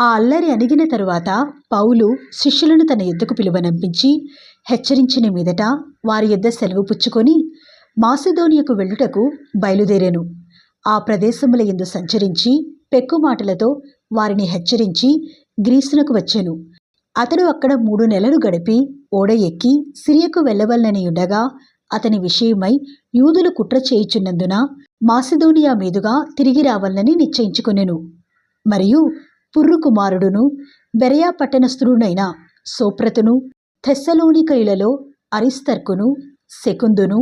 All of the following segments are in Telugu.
ఆ అల్లరి అణిగిన తరువాత పౌలు శిష్యులను తన యుద్ధకు పిలువనంపించి హెచ్చరించిన మీదట వారి యుద్ధ సెలవు పుచ్చుకొని మాసిదోనియకు వెళ్ళుటకు బయలుదేరాను. ఆ ప్రదేశముల ఎందు సంచరించి పెక్కు మాటలతో వారిని హెచ్చరించి గ్రీసునకు వచ్చాను. అతడు అక్కడ మూడు నెలలు గడిపి ఓడ ఎక్కి సిరియకు వెళ్ళవలనని ఉండగా అతని విషయమై యూదులు కుట్ర చేయుచున్నందున మాసిదోనియా మీదుగా తిరిగి రావాలని నిశ్చయించుకొనెను. మరియు పుర్రు కుమారుడును బెరయా పట్టణస్థుడునైన సోప్రతును థెస్సలోనికైలలో అరిస్తర్కును శకుందును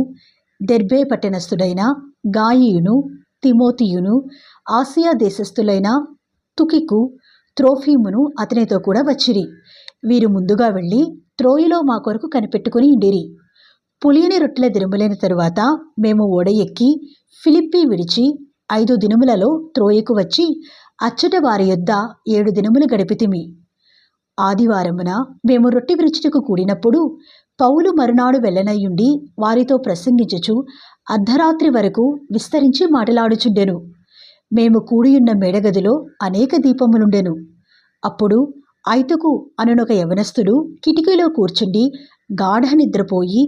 దెర్బే పట్టణస్థుడైన గాయియును తిమోతియును ఆసియా దేశస్థులైన తుకికు త్రోఫీమును అతనితో కూడా వచ్చిరి. వీరు ముందుగా వెళ్ళి త్రోయిలో మా కొరకు కనిపెట్టుకుని ఉండిరి. పులియని రొట్టెల దిరుములైన తరువాత మేము ఓడ ఎక్కి ఫిలిప్పి విడిచి ఐదు దినములలో త్రోయకు వచ్చి అచ్చట వారి యొద్ద ఏడు దినములు గడిపితిమి. ఆదివారమున మేము రొట్టె విరుచుటకు కూడినప్పుడు పౌలు మరునాడు వెళ్ళనయ్యుండి వారితో ప్రసంగించుచు అర్ధరాత్రి వరకు విస్తరించి మాటలాడుచుండెను. మేము కూడియున్న మేడగదిలో అనేక దీపములుండెను. అప్పుడు ఐతుకు అనునొక యవనస్తుడు కిటికీలో కూర్చుండి గాఢ నిద్రపోయి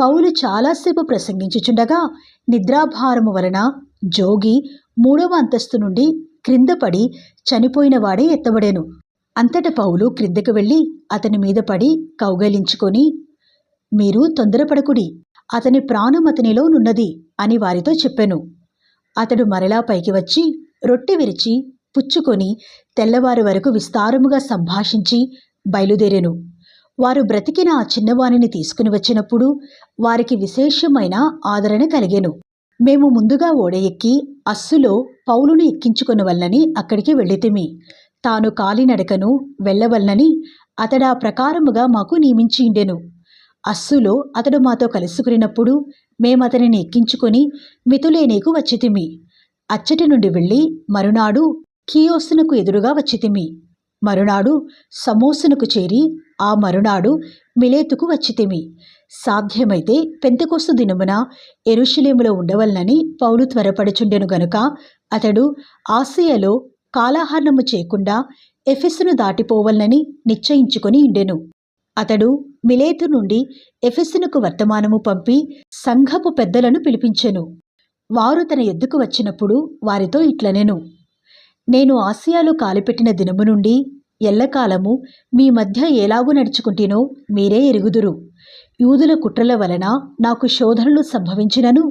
పౌలు చాలాసేపు ప్రసంగించుచుండగా నిద్రాభారము వలన జోగి మూడవ అంతస్తు నుండి క్రిందపడి చనిపోయిన వాడే ఎత్తబడెను. అంతట పౌలు క్రిందకు వెళ్ళి అతని మీద పడి కౌగలించుకొని మీరు తొందరపడకుడి. అతని ప్రాణం అతనిలో నున్నది అని వారితో చెప్పాను. అతడు మరలా పైకి వచ్చి రొట్టె విరిచి పుచ్చుకొని తెల్లవారు వరకు విస్తారముగా సంభాషించి బయలుదేరాను. వారు బ్రతికిన ఆ చిన్నవానిని తీసుకుని వచ్చినప్పుడు వారికి విశేషమైన ఆదరణ కలిగెను. మేము ముందుగా ఓడ ఎక్కి అస్సులో పౌలును ఎక్కించుకొని వల్లని అక్కడికి వెళ్ళితిమి. తాను కాలినడకను వెళ్ళవల్లని అతడా ప్రకారముగా మాకు నియమించిండెను అస్సులో అతడు మాతో కలుసుకునినప్పుడు మేమతనిని ఎక్కించుకొని మితులేనేకు వచ్చితిమి. అచ్చటి నుండి వెళ్ళి మరునాడు కియోసునకు ఎదురుగా వచ్చితిమి. మరునాడు సమోసునకు చేరి ఆ మరునాడు మిలేతుకు వచ్చితిమి. సాధ్యమైతే పెంతకొస్తు దినమున ఎరుషలేములో ఉండవలనని పౌలు త్వరపడుచుండెను గనుక అతడు ఆసియాలో కాలాహరణము చేయకుండా ఎఫెస్సును దాటిపోవలనని నిశ్చయించుకొని ఉండెను. అతడు మిలేతు నుండి ఎఫెస్సునకు వర్తమానము పంపి సంఘపు పెద్దలను పిలిపించెను. వారు తన ఎద్దుకు వచ్చినప్పుడు వారితో ఇట్లనెను నేను ఆసియాలో కాలిపెట్టిన దినము నుండి ఎల్లకాలము మీ మధ్య ఎలాగూ నడుచుకుంటేనో మీరే ఎరుగుదురు. యూదుల కుట్రల వలన నాకు శోధనలు సంభవించినను.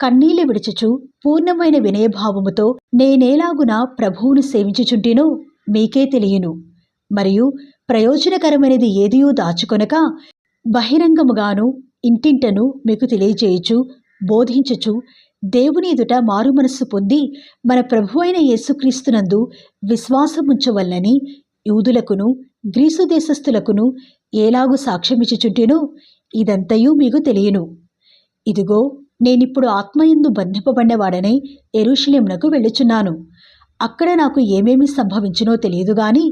కన్నీళ్ళు విడిచుచు పూర్ణమైన వినయభావముతో నేనేలాగున ప్రభువును సేవించుచుంటేనో మీకే తెలియను. మరియు ప్రయోజనకరమైనది ఏదియూ దాచుకొనక బహిరంగముగాను ఇంటింటను మీకు తెలియజేయుచు బోధించుచు దేవుని ఎదుట మారు మనస్సు పొంది మన ప్రభు అయిన యేసుక్రీస్తునందు విశ్వాసముంచవల్లని యూదులకును గ్రీసు దేశస్థులకును ఏలాగు సాక్ష్యమిచ్చుచుంటేనో ఇదంతయు మీకు తెలియను. ఇదిగో నేనిప్పుడు ఆత్మయందు బంధింపబడినవాడనై ఎరుషలేమునకు వెళ్ళుచున్నాను. అక్కడ నాకు ఏమేమి సంభవించినో తెలియదు గాని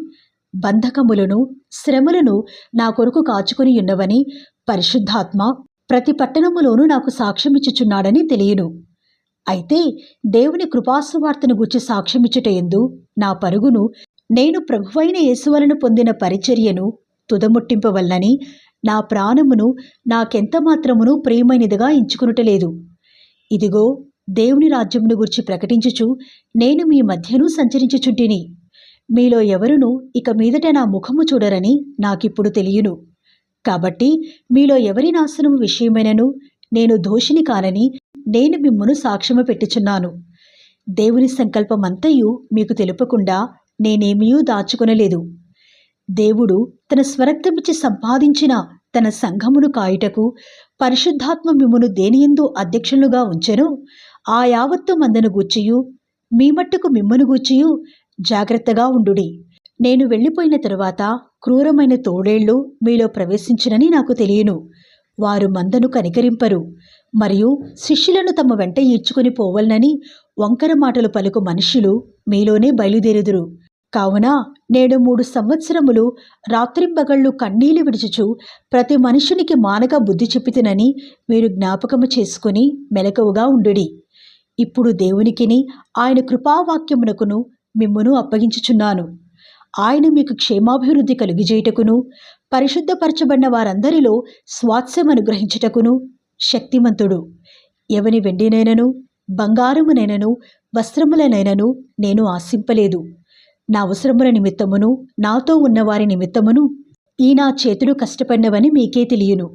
బంధకములను శ్రమలను నా కొరకు కాచుకుని ఉన్నవని పరిశుద్ధాత్మ ప్రతి పట్టణములోనూ నాకు సాక్ష్యమిచ్చుచున్నాడని తెలియను. అయితే దేవుని కృపాసువార్తను గుర్చి సాక్ష్యమిచ్చుట ఎందు నా పరుగును నేను ప్రభువైన యేసువలను పొందిన పరిచర్యను తుదముట్టింపవల్లని నా ప్రాణమును నాకెంత మాత్రమును ప్రియమైనదిగా ఎంచుకునుటలేదు. ఇదిగో దేవుని రాజ్యమును గురించి ప్రకటించుచు నేను మీ మధ్యను సంచరించుచుంటిని. మీలో ఎవరును ఇక మీదట నా ముఖము చూడరని నాకిప్పుడు తెలియను. కాబట్టి మీలో ఎవరి నాశనము విషయమైనను నేను దోషిని కానని నేను మిమ్మను సాక్ష్యము పెట్టుచున్నాను. దేవుని సంకల్పమంతయు మీకు తెలుపకుండా నేనేమీయూ దాచుకొనలేదు. దేవుడు తన స్వరక్తమిచ్చి సంపాదించిన తన సంఘమును కాయుటకు పరిశుద్ధాత్మ మిమ్మును దేనియందు అధ్యక్షులుగా ఉంచెను? ఆ యావత్తు మందను గూర్చియు మీ మట్టుకు మిమ్మను గూర్చియు జాగ్రత్తగా ఉండుడి. నేను వెళ్ళిపోయిన తరువాత క్రూరమైన తోడేళ్ళు మీలో ప్రవేశించినని నాకు తెలియను. వారు మందను కనికరింపరు మరియు శిష్యులను తమ వెంట ఈడ్చుకుని పోవలనని వంకర మాటలు పలుకు మనుషులు మీలోనే బయలుదేరుదురు. కావున నేడు మూడు సంవత్సరములు రాత్రింబగళ్ళు కన్నీళ్ళు విడిచుచు ప్రతి మనుషునికి మానక బుద్ధి చెప్పితినని మీరు జ్ఞాపకము చేసుకుని మెలకువగా ఉండుడి. ఇప్పుడు దేవునికిని ఆయన కృపావాక్యమునకును మిమ్మును అప్పగించుచున్నాను. ఆయన మీకు క్షేమాభివృద్ధి కలుగజేయుటకును పరిశుద్ధపరచబడిన వారందరిలో స్వాస్థ్యం అనుగ్రహించుటకును శక్తిమంతుడు. ఎవని వెండినైనను బంగారమునైనను వస్త్రములనైనను నేను ఆశింపలేదు. నా అవసరముల నిమిత్తమును నాతో ఉన్నవారి నిమిత్తమును ఈ నా చేతులు కష్టపడినవని మీకే తెలియను.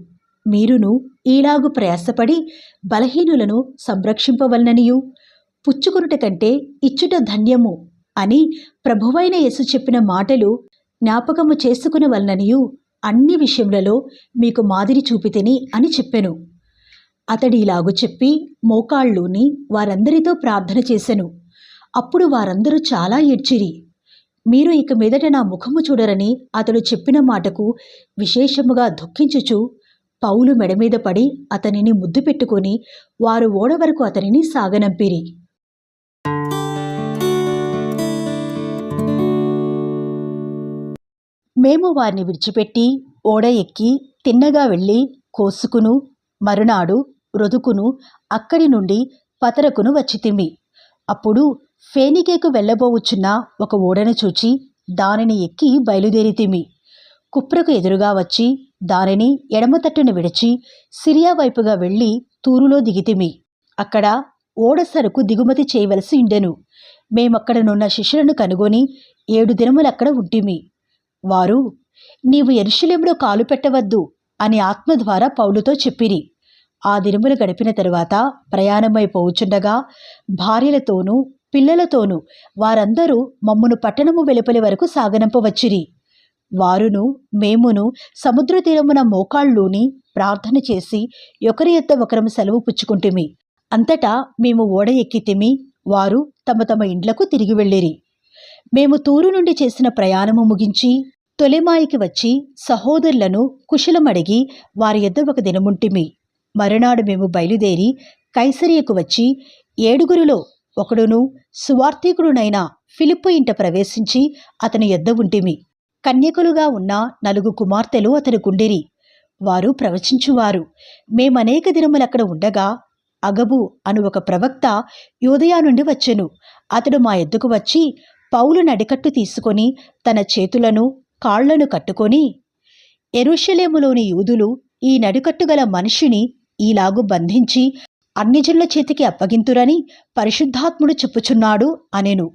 మీరును ఈలాగు ప్రయాసపడి బలహీనులను సంరక్షింపవలననియు. పుచ్చుకొనుట కంటే ఇచ్చుట ధన్యము అని ప్రభువైన యేసు చెప్పిన మాటలు జ్ఞాపకము చేసుకునవలననియు అన్ని విషయములలో మీకు మాదిరి చూపితిని అని చెప్పెను. అతడి ఇలాగు చెప్పి మోకాళ్ళూని వారందరితో ప్రార్థన చేసెను. అప్పుడు వారందరూ చాలా ఏడ్చిరి. మీరు ఇక మీదట నా ముఖము చూడరని అతడు చెప్పిన మాటకు విశేషముగా దుఃఖించుచు పౌలు మెడ మీద పడి అతనిని ముద్దు పెట్టుకొని వారు ఓడ వరకు అతనిని సాగనంపిరి. మేము వారిని విడిచిపెట్టి ఓడ ఎక్కి తిన్నగా వెళ్ళి కోసుకును మరునాడు రొదుకును అక్కడి నుండి పతరకును వచ్చితిమి అప్పుడు ఫేనికేకు వెళ్ళబోవుచున్న ఒక ఓడను చూచి దానిని ఎక్కి బయలుదేరితిమి కుప్రకు ఎదురుగా వచ్చి దానిని ఎడమతట్టును విడిచి సిరియా వైపుగా వెళ్ళి తూరులో దిగితిమి అక్కడ ఓడ సరుకు దిగుమతి చేయవలసి ఉండెను. మేమక్కడనున్న శిష్యులను కనుగొని ఏడు దినములక్కడ ఉంటిమి. వారు నీవు ఎరుషలేములో కాలు పెట్టవద్దు అని ఆత్మ ద్వారా పౌలుతో చెప్పిరి. ఆ దినములు గడిపిన తరువాత ప్రయాణమైపోవుచుండగా భార్యలతోనూ పిల్లలతోనూ వారందరూ మమ్మును పట్టణము వెలుపలి వరకు సాగనంపవచ్చిరి. వారును మేమును సముద్ర తీరమున మోకాళ్ళూని ప్రార్థన చేసి ఒకరి యొద్ద ఒకరము సెలవు పుచ్చుకుంటుమి. అంతటా మేము ఓడ ఎక్కితిమి వారు తమ తమ ఇండ్లకు తిరిగి వెళ్ళిరి. మేము తూరు నుండి చేసిన ప్రయాణము ముగించి తొలెమాయికి వచ్చి సహోదరులను కుశలమడిగి వారి యొద్ద ఒక దినముంటిమి. మరునాడు మేము బయలుదేరి కైసరియకు వచ్చి ఏడుగురిలో ఒకడును సువార్థికుడునైన ఫిలిప్పు ఇంట ప్రవేశించి అతని యొద్ద ఉంటిమి. కన్యకులుగా ఉన్న నలుగు కుమార్తెలు అతని గుండెరి వారు ప్రవచించువారు. మేమనేక దినములక్కడ ఉండగా అగబు అను ఒక ప్రవక్త యోదయా నుండి వచ్చెను. అతడు మా ఎద్దుకు వచ్చి పౌలు నడికట్టు తీసుకొని తన చేతులను కాళ్ళను కట్టుకొని ఎరుషలేములోని యూదులు ఈ నడికట్టుగల మనిషిని ఈలాగు బంధించి అన్యజనుల చేతికి అప్పగింతురని పరిశుద్ధాత్ముడు చెప్పుచున్నాడు అనెను.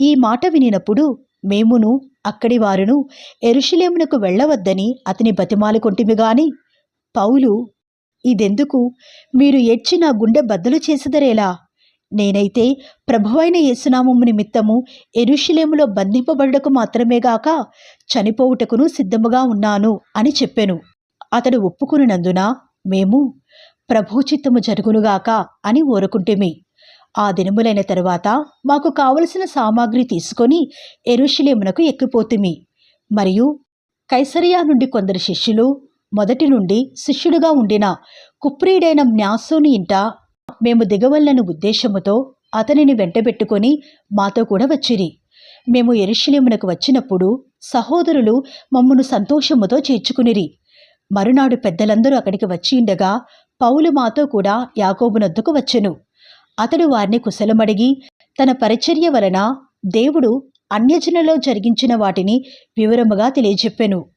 ఈ మాట వినినప్పుడు మేమును అక్కడి వారును ఎరుషులేమునకు వెళ్ళవద్దని అతని బతిమాలుకొంటిమి గాని పౌలు ఇదెందుకు? మీరు ఏడ్చి నా గుండె బద్దలు చేసిదరేలా? నేనైతే ప్రభువైన యేసునామము నిమిత్తము ఎరుషులేములో బంధింపబడుటకు మాత్రమే గాక చనిపోవుటకును సిద్ధముగా ఉన్నాను అని చెప్పెను. అతడు ఒప్పుకునినందున మేము ప్రభుచిత్తము జరుగునుగాక అని ఓరుకుంటేమి. ఆ దినములైన తరువాత మాకు కావలసిన సామాగ్రి తీసుకొని ఎరుషులేమునకు ఎక్కిపోతుమి. మరియు కైసరియా నుండి కొందరు శిష్యులు మొదటి నుండి శిష్యుడుగా ఉండిన కుప్రీడైన న్యాసోని ఇంట మేము దిగవల్లని ఉద్దేశముతో అతనిని వెంటబెట్టుకొని మాతో కూడా వచ్చిరి. మేము ఎరుషులేమునకు వచ్చినప్పుడు సహోదరులు మమ్మను సంతోషముతో చేర్చుకునిరి. మరునాడు పెద్దలందరూ అక్కడికి వచ్చి ఉండగా పౌలు మాతో కూడా యాకోబునొద్దకు వచ్చెను. అతడు వారిని కుశలమడిగి తన పరిచర్య వలన దేవుడు అన్యజనులలో జరిగించిన వాటిని వివరముగా తెలియజెప్పెను.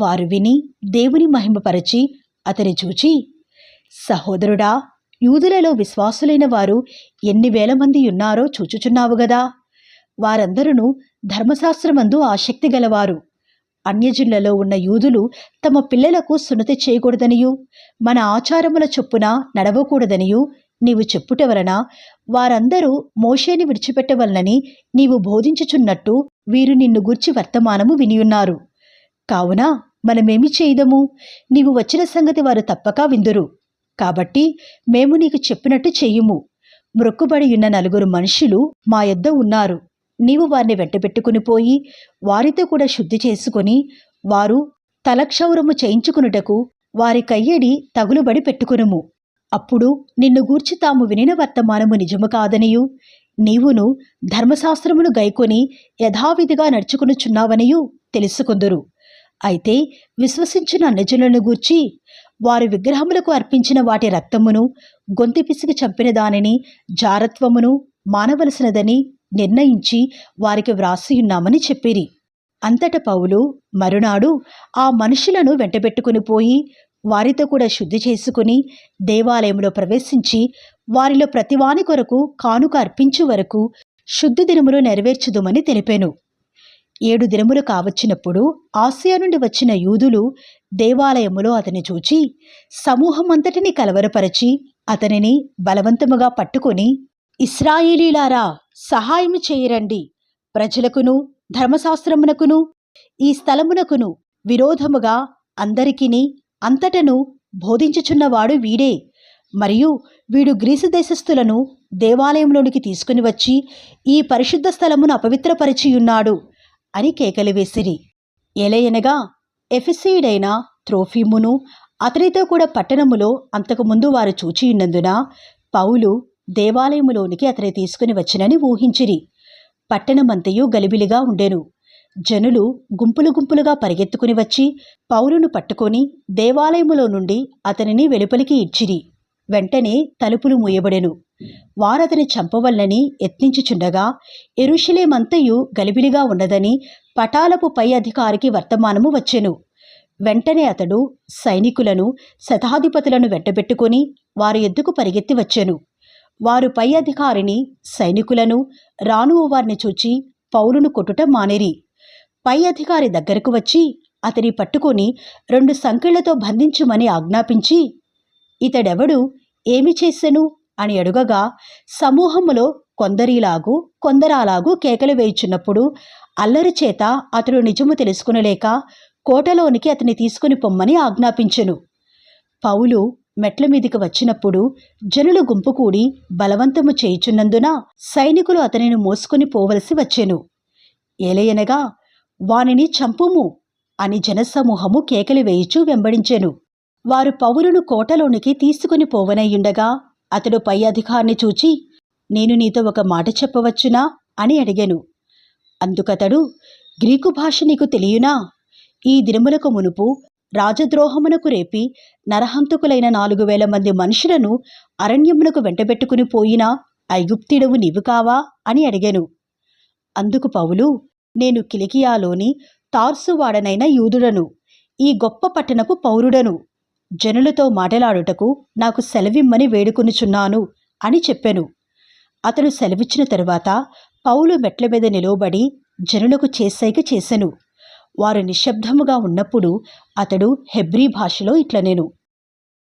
వారు విని దేవుని మహిమపరచి అతని చూచి సహోదరుడా యూదులలో విశ్వాసులైన వారు ఎన్ని వేల మంది ఉన్నారో చూచుచున్నావు గదా? వారందరూ ధర్మశాస్త్రమందు ఆసక్తి గలవారు. అన్యజిల్లలో ఉన్న యూదులు తమ పిల్లలకు సున్నతి చేయకూడదనియు మన ఆచారముల చొప్పున నడవకూడదనియు నీవు చెప్పుట వలన వారందరూ మోషేని విడిచిపెట్టవలనని నీవు బోధించుచున్నట్టు వీరు నిన్ను గూర్చి వర్తమానము వినియున్నారు. కావున మనమేమి చేయదము? నీవు వచ్చిన సంగతి వారు తప్పక విందురు. కాబట్టి మేము నీకు చెప్పినట్టు చెయ్యుము మ్రొక్కుబడి ఉన్న నలుగురు మనుషులు మా యొద్ద ఉన్నారు. నీవు వారిని వెంటబెట్టుకుని పోయి వారితో కూడా శుద్ధి చేసుకొని వారు తలక్షౌరము చేయించుకునుటకు వారి కయ్యడి తగులుబడి పెట్టుకునుము. అప్పుడు నిన్ను గూర్చి తాము వినిన వర్తమానము నిజము కాదనియు. నీవును ధర్మశాస్త్రమును గైకొని యథావిధిగా నడుచుకునుచున్నావనియు తెలుసుకుందురు. అయితే విశ్వసించిన అన్నజనులను గూర్చి వారు విగ్రహములకు అర్పించిన వాటి రక్తమును గొంతు పిసికి చంపిన దానిని జారత్వమును మానవలసినదని నిర్ణయించి వారికి వ్రాసియున్నామని చెప్పిరి. అంతట పౌలు మరునాడు ఆ మనుషులను వెంటబెట్టుకుని పోయి వారితో కూడా శుద్ధి చేసుకుని దేవాలయంలో ప్రవేశించి వారిలో ప్రతివాని కొరకు కానుక అర్పించు వరకు శుద్ధి దినములు నెరవేర్చుదుమని తెలిపాను. ఏడు దినములు కావచ్చినప్పుడు ఆసియా నుండి వచ్చిన యూదులు దేవాలయములో అతని చూచి సమూహమంతటిని కలవరపరచి అతనిని బలవంతముగా పట్టుకొని ఇస్రాయేలీలారా సహాయము చేయరండి. ప్రజలకును ధర్మశాస్త్రమునకును ఈ స్థలమునకును విరోధముగా అందరికిని అంతటను బోధించుచున్నవాడు వీడే. మరియు వీడు గ్రీసు దేశస్థులను దేవాలయంలోనికి తీసుకుని వచ్చి ఈ పరిశుద్ధ స్థలమును అపవిత్రపరిచియున్నాడు అని కేకలు వేసిరి. ఎలయనగా ఎఫెసీయుడైన త్రోఫీమును అతనితో కూడా పట్టణములో అంతకుముందు వారు చూచియున్నందున పౌలు దేవాలయములోనికి అతని తీసుకుని వచ్చినని ఊహించిరి. పట్టణమంతయు గలిబిలిగా ఉండెను. జనులు గుంపులు గుంపులుగా పరిగెత్తుకుని వచ్చి పౌలును పట్టుకొని దేవాలయములో నుండి అతనిని వెలుపలికి ఇచ్చిరి వెంటనే తలుపులు మూయబడెను. వారతని చంపవల్లని యత్నించుచుండగా ఎరుషలేమంతయు గలిబిలిగా ఉన్నదని పటాలపు పై అధికారికి వర్తమానము వచ్చెను. వెంటనే అతడు సైనికులను శతాధిపతులను వెంటబెట్టుకొని వారి ఎద్దుకు పరిగెత్తి వచ్చెను. వారు పై అధికారిని సైనికులను రానువు వారిని చూచి పౌలును కొట్టుట మానేరి. పై అధికారి దగ్గరకు వచ్చి అతని పట్టుకొని రెండు సంకెళ్ళతో బంధించుమని ఆజ్ఞాపించి ఇతడెవడు? ఏమి చేసెను? అని అడుగగా సమూహములో కొందరిలాగు కొందరాలాగు కేకలు వేయుచున్నప్పుడు అల్లరి చేత అతడు నిజము తెలుసుకునలేక కోటలోనికి అతని తీసుకుని పొమ్మని ఆజ్ఞాపించెను. పౌలు మెట్ల మీదికి వచ్చినప్పుడు జనులు గుంపు కూడి బలవంతము చేయుచున్నందున సైనికులు అతనిని మోసుకుని పోవలసి వచ్చెను. ఏలయనగా వానిని చంపుము అని జనసమూహము కేకలు వేయుచూ వెంబడించెను. వారు పౌరును కోటలోనికి తీసుకుని పోవనయ్యుండగా అతడు పై అధికారిని చూచి నేను నీతో ఒక మాట చెప్పవచ్చునా? అని అడిగాను. అందుకతడు గ్రీకు భాష నీకు తెలియనా? ఈ దినములకు మునుపు రాజద్రోహమునకు రేపి నరహంతకులైన నాలుగు వేల మంది మనుషులను అరణ్యమునకు వెంటబెట్టుకుని పోయిన ఐగుప్తిడవు నీవు కావా? అని అడిగాను. అందుకు పౌలు నేను కిలికియాలోని తార్సువాడనైన యూదుడను ఈ గొప్ప పట్టణపు పౌరుడను జనులతో మాటలాడుటకు నాకు సెలవిమ్మని వేడుకొనుచున్నాను అని చెప్పాను. అతడు సెలవిచ్చిన తరువాత పౌలు మెట్ల మీద నిలవబడి జనులకు చేసైక చేసెను. వారు నిశ్శబ్దముగా ఉన్నప్పుడు అతడు హెబ్రీ భాషలో ఇట్ల నేను